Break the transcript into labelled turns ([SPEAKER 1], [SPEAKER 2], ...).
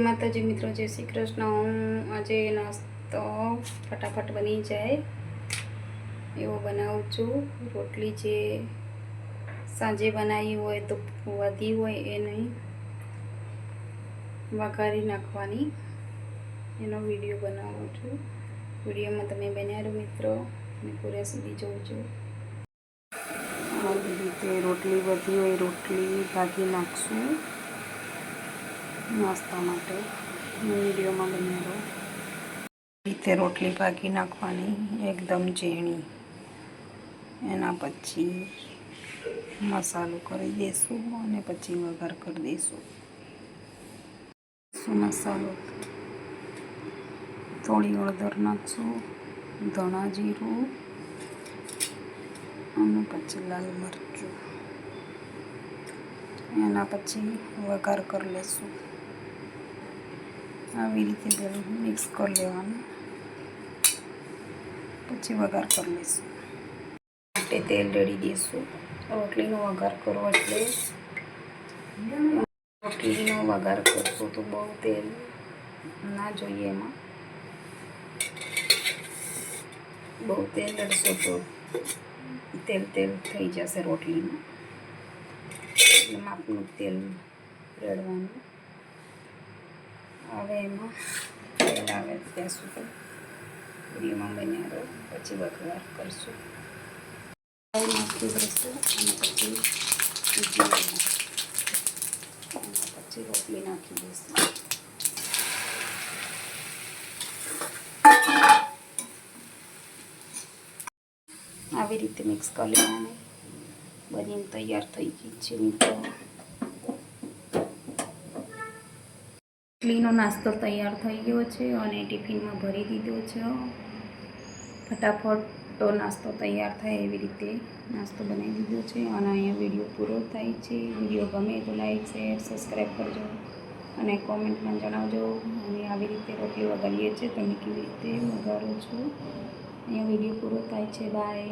[SPEAKER 1] માતાજી મિત્રો, જય શ્રી કૃષ્ણ. હું આજે નાસ્તો ફટાફટ બની જાય એવો બનાવું છું. રોટલી જે સાંજે બનાવી હોય તો વધી હોય એ નહીં. વઘારી નાખવાની. એનો વીડિયો બનાવું છું. વિડીયોમાં તમે બન્યા રહો મિત્રો. અને પૂરા સુધી જોઉં છું આવી રીતે રોટલી વધી હોય, રોટલી ભાગી નાખશું. નાસ્તા માટે. વિડીયોમાં બનેલો. રીતે રોટલી ભાગી નાખવાની, એકદમ ઝીણી. એના પછી મસાલો કરી દઈશું અને પછી વઘાર કરી દઈશું મસાલો? થોડી હળદર નાખશું, ધણા જીરું અને પછી લાલ મરચું. એના પછી વઘાર કરી લેશું. આવી રીતે મિક્સ કરી લેવાનું. પછી વઘાર કરી લઈશું. માટે તેલ રેડી દઈશું રોટલીનો વઘાર કરવો એટલે. રોટલીનો વઘાર કરશું તો બહુ તેલ ના જોઈએ એમાં. બહુ તેલ રડશો તો તેલ તેલ થઈ જશે રોટલીમાં. માપનું તેલ રેડવાનું. હવે એમાં તેલ આવે ત્યાં સુધી. પૂરીમાં બન્યા રહો. પછી વઘવાર કરશું. નાખી દઈશું અને પછી પછી રોટલી નાખી દઈશું આવી રીતે મિક્સ કરી લેવાની બનીને તૈયાર થઈ ગઈ છે મિત્રો. ઇડલીનો નાસ્તો તૈયાર થઈ ગયો છે અને ટિફિનમાં ભરી દીધો છે. ફટાફટ તો નાસ્તો તૈયાર થાય એવી રીતે નાસ્તો બનાવી દીધો છે અને અહીંયા વીડિયો પૂરો થાય છે. વીડિયો ગમે તો લાઈક, શેર, સબસ્ક્રાઈબ કરજો અને કોમેન્ટમાં જણાવજો. અને આવી રીતે રોટલી વગાડીએ છીએ. તમે કેવી રીતે વગાડો છો? અહીંયા વીડિયો પૂરો થાય છે. બાય